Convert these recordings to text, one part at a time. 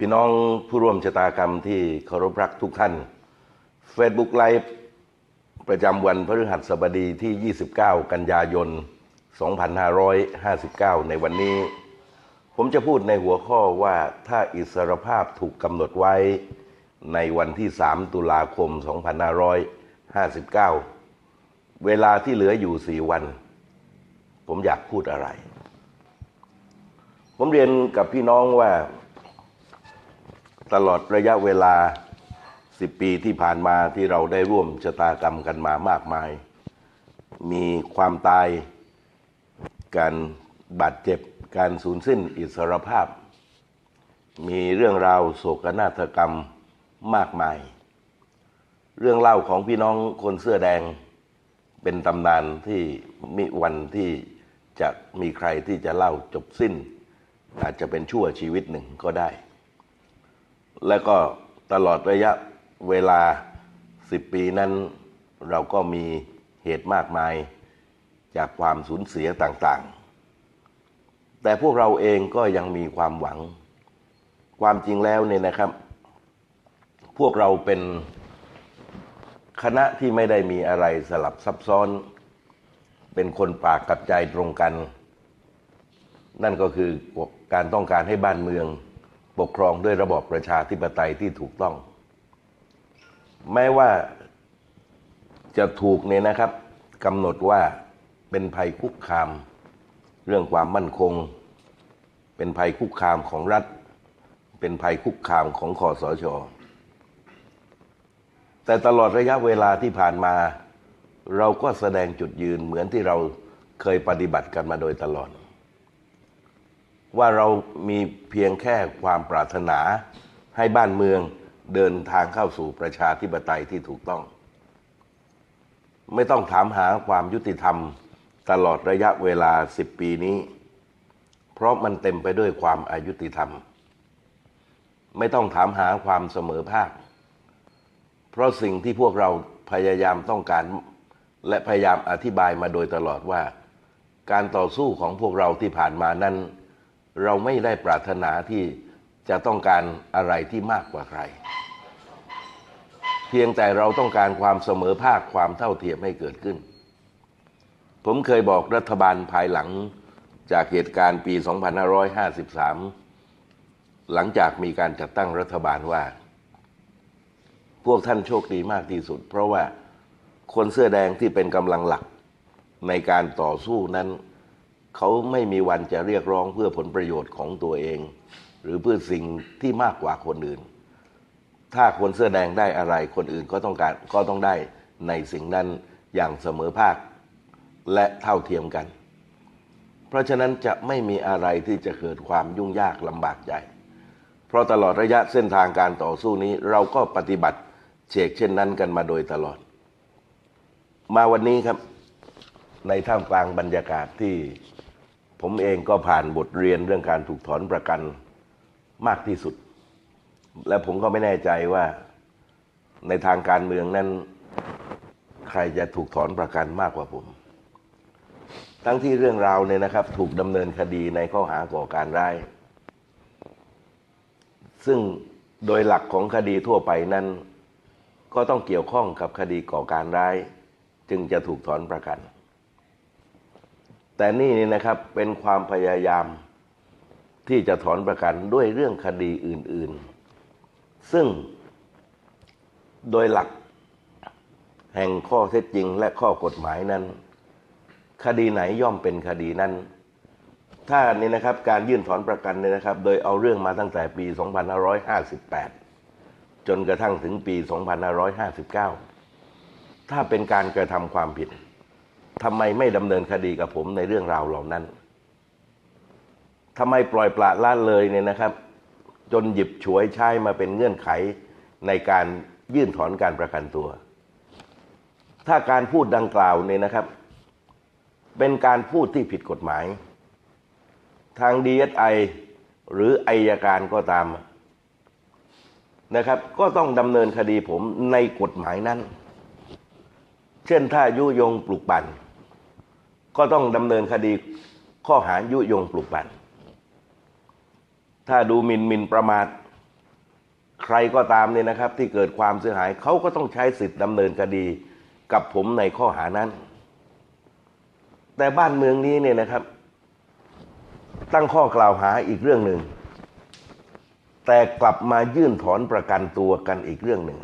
พี่น้องผู้ร่วมชะตากรรมที่เคารพรักทุกท่าน Facebook Live ประจำวันพฤหัสบดีที่ 29 กันยายน 2559 ในวันนี้ ผมจะพูดในหัวข้อว่าถ้าอิสรภาพถูกกำหนดไว้ในวันที่ 3 ตุลาคม 2559 เวลาที่เหลืออยู่ 4 วัน ผมอยากพูดอะไร ผมเรียนกับพี่น้องว่า ตลอดระยะเวลา 10 ปีที่ผ่านมาที่เราได้ร่วมชะตากรรมกันมามากมาย มีความตาย การบาดเจ็บ การสูญสิ้นอิสรภาพ มีเรื่องราวโศกนาฏกรรมมากมาย เรื่องเล่าของพี่น้องคนเสื้อแดงเป็นตำนานที่มิวันที่จะมีใครที่จะเล่าจบสิ้น อาจจะเป็นชั่วชีวิตหนึ่งก็ได้ และก็ตลอดระยะเวลา 10 ปีนั้น เราก็มีเหตุมากมายจากความสูญเสียต่างๆ แต่พวกเราเองก็ยังมีความหวัง ความจริงแล้วเนี่ยนะครับ พวกเราเป็นคณะที่ไม่ได้มีอะไรสลับซับซ้อน เป็นคนปากกับใจตรงกัน นั่นก็คือการต้องการให้บ้านเมือง ปกครองด้วยระบอบประชาธิปไตยที่ถูกต้อง แม้ว่าจะถูกเนี่ยนะครับกำหนดว่าเป็นภัยคุกคาม เรื่องความมั่นคง เป็นภัยคุกคามของรัฐ เป็นภัยคุกคามของคอสช แต่ตลอดระยะเวลาที่ผ่านมา เราก็แสดงจุดยืนเหมือนที่เราเคยปฏิบัติกันมาโดยตลอด ว่าเรามีเพียงแค่ความปรารถนา ให้บ้านเมืองเดินทางเข้าสู่ประชาธิปไตยที่ถูกต้อง ไม่ต้องถามหาความยุติธรรมตลอดระยะเวลาสิบปีนี้ เพราะมันเต็มไปด้วยความอายุติธรรม ไม่ต้องถามหาความเสมอภาค เพราะสิ่งที่พวกเราพยายามต้องการและพยายามอธิบายมาโดยตลอดว่า การต่อสู้ของพวกเราที่ผ่านมานั้น เราไม่ได้ปรารถนาที่จะต้องการอะไรที่มากกว่าใคร เพียงแต่เราต้องการความเสมอภาคความเท่าเทียมให้เกิดขึ้น ผมเคยบอกรัฐบาลภายหลังจากเหตุการณ์ปี 2553 หลังจากมีการจัดตั้งรัฐบาลว่า พวกท่านโชคดีมากที่สุด เพราะว่าคนเสื้อแดงที่เป็นกำลังหลักในการต่อสู้นั้น เขาไม่มีวันจะเรียกร้องเพื่อผลประโยชน์ของตัวเอง หรือเพื่อสิ่งที่มากกว่าคนอื่น ถ้าคนเสื้อแดงได้อะไรคนอื่นก็ต้องการก็ต้องได้ในสิ่งนั้นอย่างเสมอภาคและเท่าเทียมกัน เพราะฉะนั้นจะไม่มีอะไรที่จะเกิดความยุ่งยากลำบากใจ เพราะตลอดระยะเส้นทางการต่อสู้นี้เราก็ปฏิบัติเชกเช่นนั้นกันมาโดยตลอด มาวันนี้ครับในท่ามกลางบรรยากาศที่ ผมเองก็ผ่านบทเรียนเรื่องการถูกถอนประกันมากที่สุด และผมก็ไม่แน่ใจว่าในทางการเมืองนั้น ใครจะถูกถอนประกันมากกว่าผม ทั้งที่เรื่องราวเนี่ยนะครับ ถูกดำเนินคดีในข้อหาก่อการร้าย ซึ่งโดยหลักของคดีทั่วไปนั้น ก็ต้องเกี่ยวข้องกับคดีก่อการร้าย จึงจะถูกถอนประกัน แต่นี่นี่นะครับเป็นความพยายามที่จะถอนประกันด้วยเรื่องคดีอื่น ๆ ซึ่งโดยหลักแห่งข้อเท็จจริงและข้อกฎหมายนั้น คดีไหนย่อมเป็นคดีนั้น ถ้านี่นะครับการยื่นถอนประกันเนี่ยนะครับ โดยเอาเรื่องมาตั้งแต่ปี 2558 จนกระทั่งถึงปี 2559 ถ้าเป็นการกระทำความผิด ทำไมไม่ดำเนินคดีกับผมในเรื่องราวเหล่านั้นทำไมปล่อยปละละเลยเนี่ยนะครับ จนหยิบฉวยใช้มาเป็นเงื่อนไขในการยื่นถอนการประกันตัว ถ้าการพูดดังกล่าวเนี่ยนะครับ เป็นการพูดที่ผิดกฎหมาย ทาง DSI หรืออายการก็ตามนะครับ ก็ต้องดำเนินคดีผมในกฎหมายนั้น เช่นถ้ายุยงปลุกปั่น ก็ต้องดำเนินคดีข้อหายุยงปลุกปั่น ถ้าดูมินมินประมาทใครก็ตามเนี่ยนะครับ ที่เกิดความเสียหายเขาก็ต้องใช้สิทธิ์ดำเนินคดีกับผมในข้อหานั้น แต่บ้านเมืองนี้เนี่ยนะครับ ตั้งข้อกล่าวหาอีกเรื่องหนึ่ง แต่กลับมายื่นถอนประกันตัวกันอีกเรื่องหนึ่ง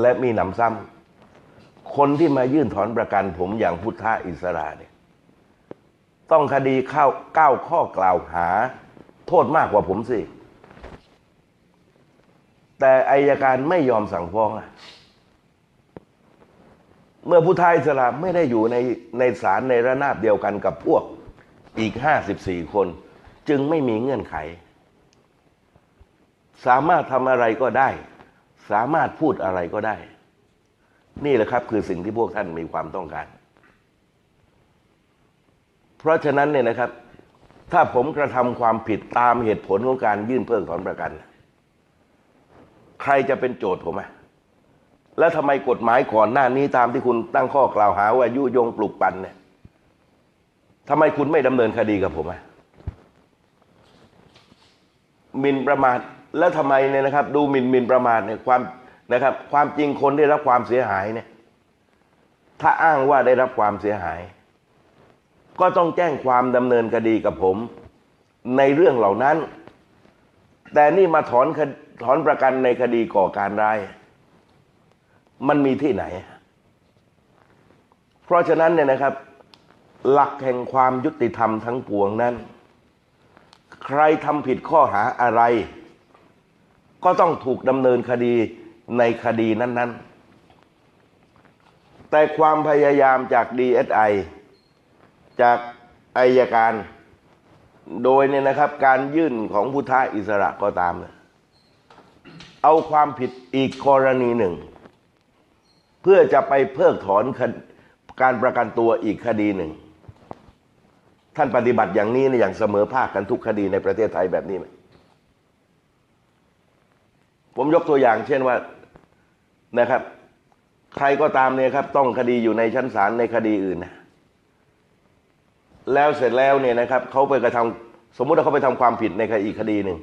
และมีหนำซ้ำ คนที่มายื่นถอนประกันผมอย่างพุทธอิสระเนี่ย ต้องคดีเข้าเก้าข้อกล่าวหา โทษมากกว่าผมสิ แต่อายการไม่ยอมสั่งฟ้องอะเมื่อผู้ท้าอิสระไม่ได้อยู่ในในศาลในระนาบเดียวกันกับพวกอีก54คน จึงไม่มีเงื่อนไข สามารถทำอะไรก็ได้ สามารถพูดอะไรก็ได้ นี่แหละครับ คือสิ่งที่พวกท่านมีความต้องการ เพราะฉะนั้นเนี่ยนะครับ ถ้าผมกระทำความผิดตามเหตุผลของการยื่นเพิกถอนประกัน ใครจะเป็นโจทย์ผมอะแล้วทำไมกฎหมายก่อนหน้านี้ตามที่คุณตั้งข้อกล่าวหาว่ายุยงปลุกปั่นเนี่ยทำไมคุณไม่ดำเนินคดีกับผมอะมินประมาทแล้วทำไมเนี่ยนะครับ ดูมินมินประมาทเนี่ยความ นะครับ ความจริงคนได้รับความเสียหายเนี่ย ถ้าอ้างว่าได้รับความเสียหาย ก็ต้องแจ้งความดำเนินคดีกับผม ในเรื่องเหล่านั้น แต่นี่มาถอนถอนประกันในคดีก่อการร้าย มันมีที่ไหน เพราะฉะนั้นเนี่ยนะครับ หลักแห่งความยุติธรรมทั้งปวงนั้น ใครทำผิดข้อหาอะไร ก็ต้องถูกดำเนินคดี ในคดีนั้น ๆ แต่ความพยายามจาก DSI จากอายการ โดยเนี่ยนะครับ การยื่นของพุทธอิสระก็ตามเนี่ยเอาความผิดอีกกรณีหนึ่ง เพื่อจะไปเพิกถอนการประกันตัวอีกคดีหนึ่ง ท่านปฏิบัติอย่างนี้เนี่ยอย่างเสมอภาคกันทุกคดีในประเทศไทยแบบนี้ไหม ผมยกตัวอย่างเช่นว่านะครับ ใครก็ตามเนี่ยครับ ต้องคดีอยู่ในชั้นศาลในคดีอื่นนะแล้วเสร็จแล้วเนี่ยนะครับเขาไปกระทำสมมุติว่าเขาไปทำความผิดในคดีอีกคดีหนึ่ง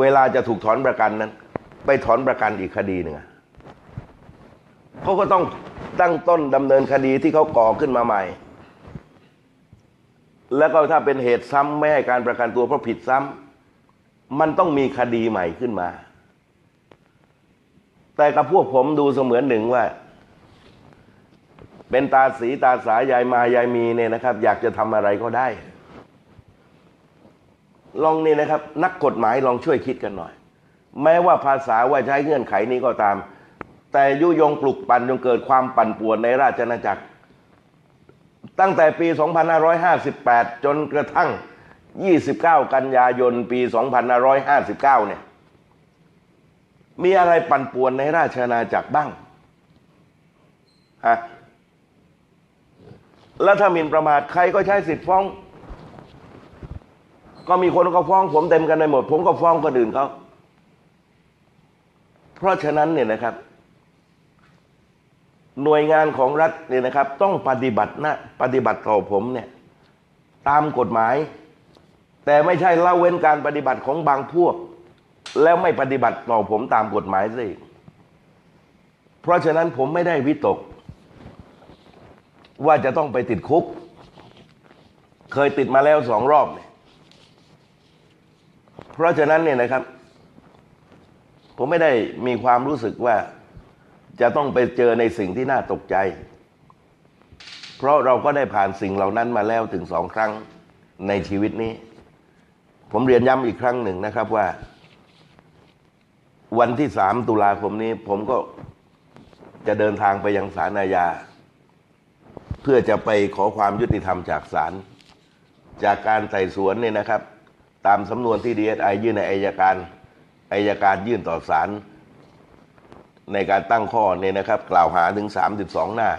เวลาจะถูกถอนประกันนั้น ไปถอนประกันอีกคดีหนึ่งเขาก็ต้องตั้งต้นดำเนินคดีที่เขาก่อขึ้นมาใหม่ แล้วก็ถ้าเป็นเหตุซ้ำไม่ให้การประกันตัวเพราะผิดซ้ำมันต้องมีคดีใหม่ขึ้นมา แต่กับพวกผมดูเสมือนหนึ่งว่า เป็นตาสีตาสายายมายายมีเนี่ยนะครับ อยากจะทำอะไรก็ได้ ลองนี่นะครับ นักกฎหมายลองช่วยคิดกันหน่อย แม้ว่าภาษาว่าใช้เงื่อนไขนี้ก็ตาม แต่ยุยงปลุกปั่นจนเกิดความปั่นป่วนในราชอาณาจักร ตั้งแต่ปี 2558 จนกระทั่ง 29 กันยายนปี 2559 เนี่ย มีอะไรปั่นป่วนในราชอาณาจักรบ้างฮะแล้วถ้ามินประมาทใครก็ใช้สิทธิ์ฟ้อง ก็มีคนก็ฟ้องผมเต็มกันไปหมด ผมก็ฟ้องคนอื่นเขาเพราะฉะนั้นเนี่ยนะครับ หน่วยงานของรัฐเนี่ยนะครับ ต้องปฏิบัตินะปฏิบัติต่อผมเนี่ย ตามกฎหมาย แต่ไม่ใช่ละเว้นการปฏิบัติของบางพวก แล้วไม่ปฏิบัติต่อผมตามกฎหมายสิเพราะฉะนั้นผมไม่ได้วิตก ว่าจะต้องไปติดคุก เคยติดมาแล้วสองรอบเนี่ยเพราะฉะนั้นเนี่ยนะครับ ผมไม่ได้มีความรู้สึกว่าจะต้องไปเจอในสิ่งที่น่าตกใจ เพราะเราก็ได้ผ่านสิ่งเหล่านั้นมาแล้วถึงสองครั้งในชีวิตนี้ ผมเรียนย้ำอีกครั้งหนึ่งนะครับว่า วันที่สามตุลาคมนี้ ผมก็จะเดินทางไปยังศาลอาญา เพื่อจะไปขอความยุติธรรมจากศาลจากการไต่สวนเนี่ยนะครับ ตามสำนวนที่ดีเอสไอยื่นในอายการอายการยื่นต่อศาลในการตั้งข้อเนี่ยนะครับ กล่าวหาถึง 32 หน้า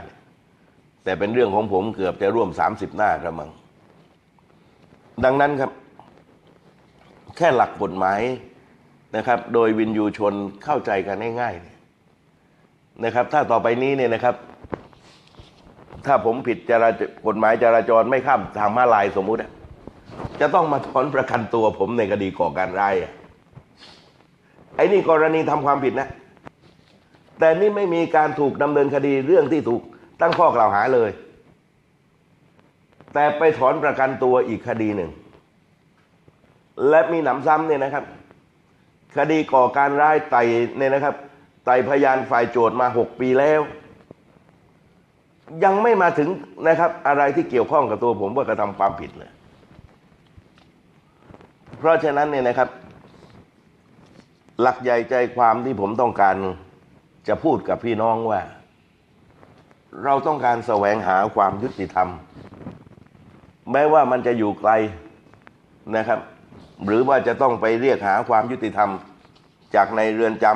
แต่เป็นเรื่องของผมเกือบจะร่วม 30 หน้ากระมัง ดังนั้นครับ แค่หลักกฎหมาย นะครับ โดยวินยูชนเข้าใจกันง่ายๆนะครับ ถ้าต่อไปนี้เนี่ยนะครับ ถ้าผมผิดจราจกฎหมายจราจรไม่ข้ามทางม้าลายสมมุติจะต้องมาถอนประกันตัวผมในคดีก่อการร้ายไอ้นี่กรณีทำความผิดนะ แต่นี่ไม่มีการถูกดำเนินคดีเรื่องที่ถูกตั้งข้อกล่าวหาเลย แต่ไปถอนประกันตัวอีกคดีหนึ่ง และมีหนำซ้ำเนี่ยนะครับ คดีก่อการร้ายไต่เนี่ยนะครับ ไต่พยานฝ่ายโจทย์มาหกปีแล้ว ยังไม่มาถึงนะครับ อะไรที่เกี่ยวข้องกับตัวผมว่ากระทำความผิดเลย เพราะฉะนั้นเนี่ยนะครับ หลักใหญ่ใจความที่ผมต้องการจะพูดกับพี่น้องว่า เราต้องการแสวงหาความยุติธรรม แม้ว่ามันจะอยู่ไกลนะครับ หรือว่าจะต้องไปเรียกหาความยุติธรรมจากในเรือนจำ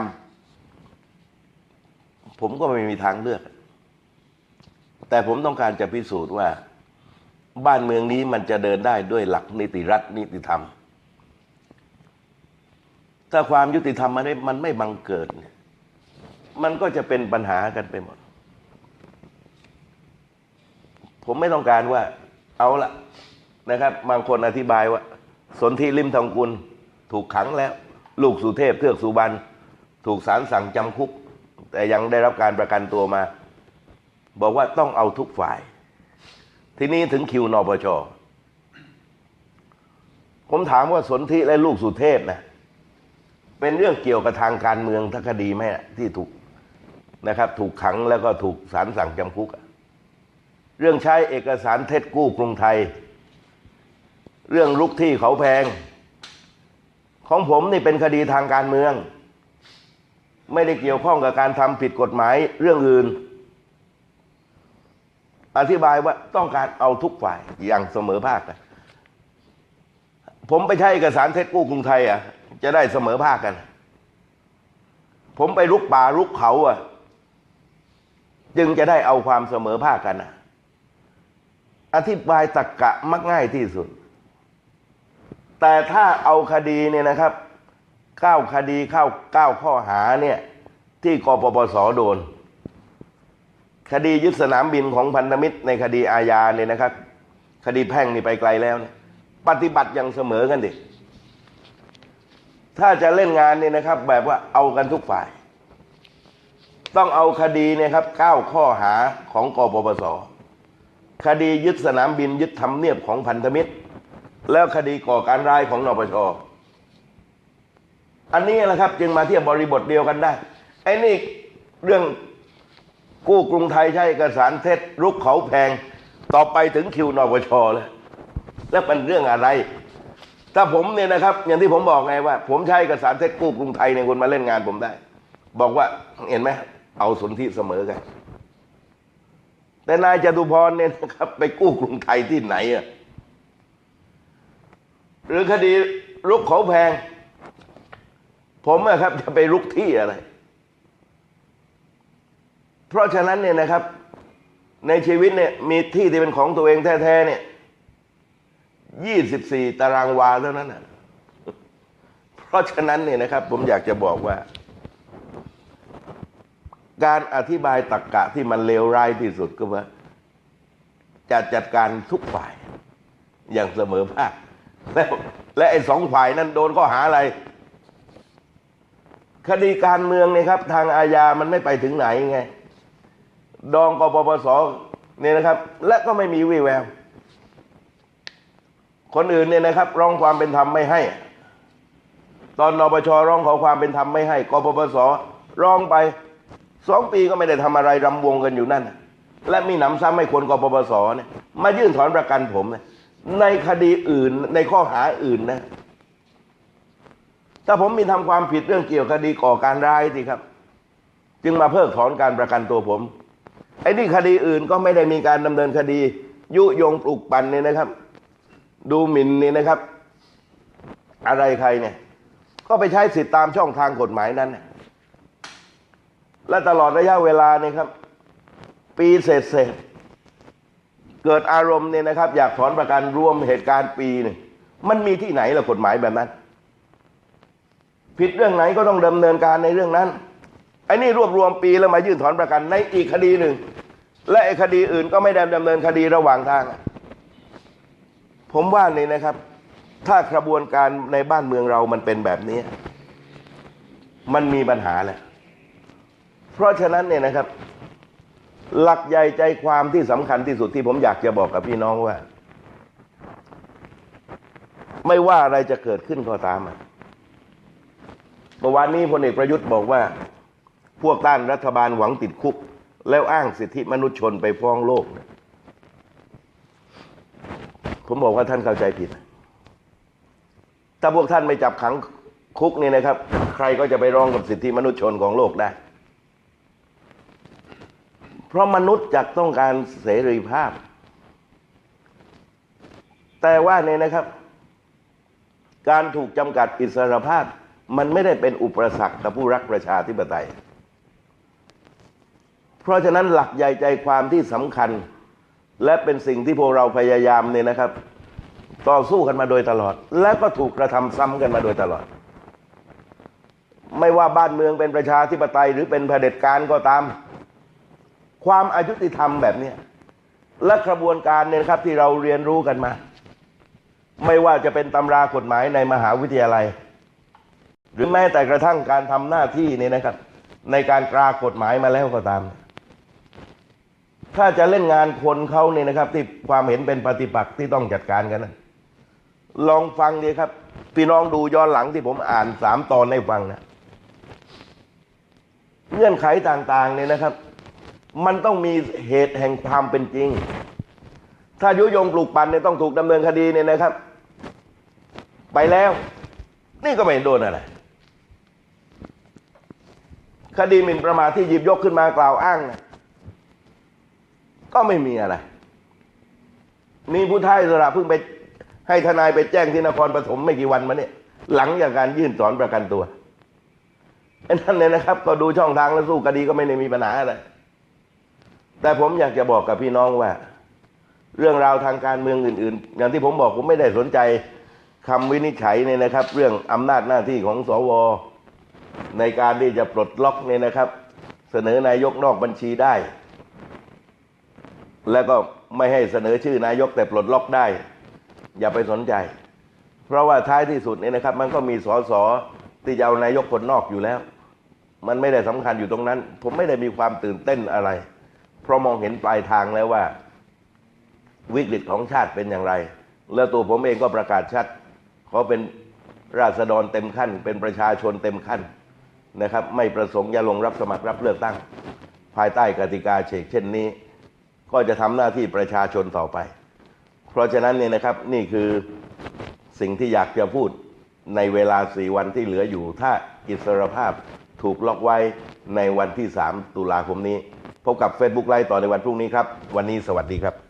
ผมก็ไม่มีทางเลือก แต่ผมต้องการจะพิสูจน์ว่า บ้านเมืองนี้มันจะเดินได้ด้วยหลักนิติรัฐนิติธรรม ถ้าความยุติธรรมมันไม่มันไม่บังเกิด มันก็จะเป็นปัญหากันไปหมด ผมไม่ต้องการว่า เอาละนะครับ บางคนอธิบายว่า สนธิริมทองกุลถูกขังแล้ว ลูกสุเทพเทือกสุบรรณถูกศาลสั่งจำคุก แต่ยังได้รับการประกันตัวมา บอกว่าต้องเอาทุกฝ่าย ทีนี้ถึงคิวนปชผมถามว่าสนธิและลูกสุเทพนะเป็นเรื่องเกี่ยวกับทางการเมืองทัคดีไหมที่ถูกนะครับ ถูกขังแล้วก็ถูกศาลสั่งจำคุก เรื่องใช้เอกสารเท็จกู้กรุงไทย เรื่องลุกที่เขาแพง ของผมนี่เป็นคดีทางการเมือง ไม่ได้เกี่ยวข้องกับการทำผิดกฎหมายเรื่องอื่น อธิบายว่าต้องการเอาทุกฝ่ายอย่างเสมอภาคนะผมไปใช้เอกสารเท็จกู้กรุงไทยอะ จะได้เสมอภาคกัน ผมไปลุกป่าลุกเขาอะ จึงจะได้เอาความเสมอภาคกันนะอธิบายตรกกะมักง่ายที่สุด แต่ถ้าเอาคดีเนี่ยนะครับเก้าคดีเข้าเก้าข้อหาเนี่ยที่กปปสโดน คดียึดสนามบินของพันธมิตรในคดีอาญาเนี่ยนะครับ คดีแพ่งนี่ไปไกลแล้วเนี่ยปฏิบัติอย่างเสมอกันดิถ้าจะเล่นงานเนี่ยนะครับ แบบว่าเอากันทุกฝ่าย ต้องเอาคดีเนี่ยครับเก้าข้อหาของกปปสคดียึดสนามบินยึดทำเนียบของพันธมิตร แล้วคดีก่อการร้ายของนปชอันนี้แหละครับ จึงมาเทียบบริบทเดียวกันได้ไอ้นี่เรื่องกู้กรุงไทยใช้เอกสารเท็จรุกเขาแพง ต่อไปถึงคิวนปชเลยแล้วเป็นเรื่องอะไร ถ้าผมเนี่ยนะครับ อย่างที่ผมบอกไงว่า ผมใช้เอกสารเท็จกู้กรุงไทยในยคนมาเล่นงานผมได้ บอกว่าเห็นไหมเอาสนธิเสมอกันแต่นายจตุพรเนี่ยนะครับ ไปกู้กรุงไทยที่ไหนอะ หรือคดีลุกเขาแพง ผมอะครับจะไปลุกที่อะไร เพราะฉะนั้นเนี่ยนะครับ ในชีวิตเนี่ยมีที่ที่เป็นของตัวเองแท้ๆเนี่ยยี่สิบสี่ตารางวาเท่านั้นนะเพราะฉะนั้นเนี่ยนะครับ ผมอยากจะบอกว่า การอธิบายตรรกกะที่มันเลวร้ายที่สุดก็ว่าจะจัดการทุกฝ่ายอย่างเสมอภาค แล้วและไอ้สองฝ่ายนั้นโดนข้อหาอะไร คดีการเมืองเนี่ยครับ ทางอาญามันไม่ไปถึงไหนไง ดองกปปสเนี่ยนะครับ และก็ไม่มีวี่แวว คนอื่นเนี่ยนะครับ ร้องความเป็นธรรมไม่ให้ ตอนนปชร้องขอความเป็นธรรมไม่ให้กปปสร้องไปสองปีก็ไม่ได้ทำอะไรรำวงกันอยู่นั่น และมีหนำซ้ำให้คนกปปสเนี่ยมายื่นถอนประกันผมเนี่ย ในคดีอื่นในข้อหาอื่นนะ ถ้าผมมีทำความผิดเรื่องเกี่ยวคดีก่อการร้ายสิครับ จึงมาเพิกถอนการประกันตัวผมไอ้นี่คดีอื่นก็ไม่ได้มีการดำเนินคดี ยุยงปลุกปั่นเนี่ยนะครับ ดูหมิ่นนี่นะครับ อะไรใครเนี่ย ก็ไปใช้สิทธิตามช่องทางกฎหมายนั้นน่ะและตลอดระยะเวลาเนี่ยครับ ปีเศษเศษ เกิดอารมณ์เนี่ยนะครับ อยากถอนประกันรวมเหตุการณ์ปีเนี่ยมันมีที่ไหนล่ะกฎหมายแบบนั้น ผิดเรื่องไหนก็ต้องดำเนินการในเรื่องนั้นไอ้นี่รวบรวมปีแล้วมายื่นถอนประกันในอีกคดีหนึ่ง และไอ้คดีอื่นก็ไม่ได้ดำเนินคดีระหว่างทาง ผมว่านี่นะครับ ถ้ากระบวนการในบ้านเมืองเรามันเป็นแบบนี้ มันมีปัญหาแหละเพราะฉะนั้นเนี่ยนะครับ หลักใหญ่ใจความที่สำคัญที่สุดที่ผมอยากจะบอกกับพี่น้องว่า ไม่ว่าอะไรจะเกิดขึ้นก็ตามอะเมื่อวานนี้พลเอกประยุทธ์บอกว่า พวกต้านรัฐบาลหวังติดคุก แล้วอ้างสิทธิมนุษยชนไปฟ้องโลก ผมบอกว่าท่านเข้าใจผิด ถ้าพวกท่านไม่จับขังคุกนี่นะครับ ใครก็จะไปร้องกับสิทธิมนุษยชนของโลกได้ เพราะมนุษย์จักต้องการเสรีภาพ แต่ว่าเนี่ยนะครับ การถูกจำกัดอิสรภาพ มันไม่ได้เป็นอุปสรรคกับผู้รักประชาธิปไตย เพราะฉะนั้นหลักใหญ่ใจความที่สำคัญ และเป็นสิ่งที่พวกเราพยายามเนี่ยนะครับ ต่อสู้กันมาโดยตลอด และก็ถูกกระทำซ้ำกันมาโดยตลอด ไม่ว่าบ้านเมืองเป็นประชาธิปไตยหรือเป็นเผด็จการก็ตาม ความอายุติธรรมแบบนี้และกระบวนการเนี่ยนะครับที่เราเรียนรู้กันมา ไม่ว่าจะเป็นตำรากฎหมายในมหาวิทยาลัย หรือแม้แต่กระทั่งการทำหน้าที่นี่นะครับ ในการตรากฎหมายมาแล้วก็ตาม ถ้าจะเล่นงานคนเขาเนี่ยนะครับ ที่ความเห็นเป็นปฏิปักษ์ที่ต้องจัดการกันนะลองฟังดีครับ พี่น้องดูย้อนหลังที่ผมอ่านสามตอนให้ฟังนะเงื่อนไขต่างๆเนี่ยนะครับ มันต้องมีเหตุแห่งความเป็นจริง ถ้ายุยงปลูกปั่นเนี่ยต้องถูกดำเนินคดีเนี่ยนะครับ ไปแล้ว นี่ก็ไม่โดนอะไร คดีหมิ่นประมาทที่หยิบยกขึ้นมากล่าวอ้างนะก็ไม่มีอะไรมีผู้ท้ายสระเพิ่งไปให้ทนายไปแจ้งที่นครปฐมไม่กี่วันมาเนี่ย หลังจากการยื่นถอนประกันตัวไอ้นั่นเนี่ยนะครับ ก็ดูช่องทางแล้วสู้คดีก็ไม่ได้มีปัญหาอะไร แต่ผมอยากจะบอกกับพี่น้องว่า เรื่องราวทางการเมืองอื่น ๆ อย่างที่ผมบอกผมไม่ได้สนใจคำวินิจฉัยเนี่ยนะครับ เรื่องอำนาจหน้าที่ของสว ในการที่จะปลดล็อกเนี่ยนะครับ เสนอนายกนอกบัญชีได้ แล้วก็ไม่ให้เสนอชื่อนายกแต่ปลดล็อกได้ อย่าไปสนใจ เพราะว่าท้ายที่สุดเนี่ยนะครับ มันก็มีสสที่จะเอานายกคนนอกอยู่แล้ว มันไม่ได้สำคัญอยู่ตรงนั้น ผมไม่ได้มีความตื่นเต้นอะไร ราะมองเห็นปลายทางแล้วว่า วิกฤตของชาติเป็นอย่างไร แล้วตัวผมเองก็ประกาศชัดเขาเป็นราษฎรเต็มขั้น เป็นประชาชนเต็มขั้นนะครับ ไม่ประสงค์จะลงรับสมัครรับเลือกตั้ง ภายใต้กติกาเฉกเช่นนี้ ก็จะทำหน้าที่ประชาชนต่อไป เพราะฉะนั้นเนี่ยนะครับนี่คือสิ่งที่อยากจะพูดในเวลาสี่วันที่เหลืออยู่ ถ้าอิสรภาพถูกล็อกไว้ในวันที่ 3 ตุลาคมนี้ พบกับ Facebook ไลฟ์ต่อในวันพรุ่งนี้ครับ วันนี้สวัสดีครับ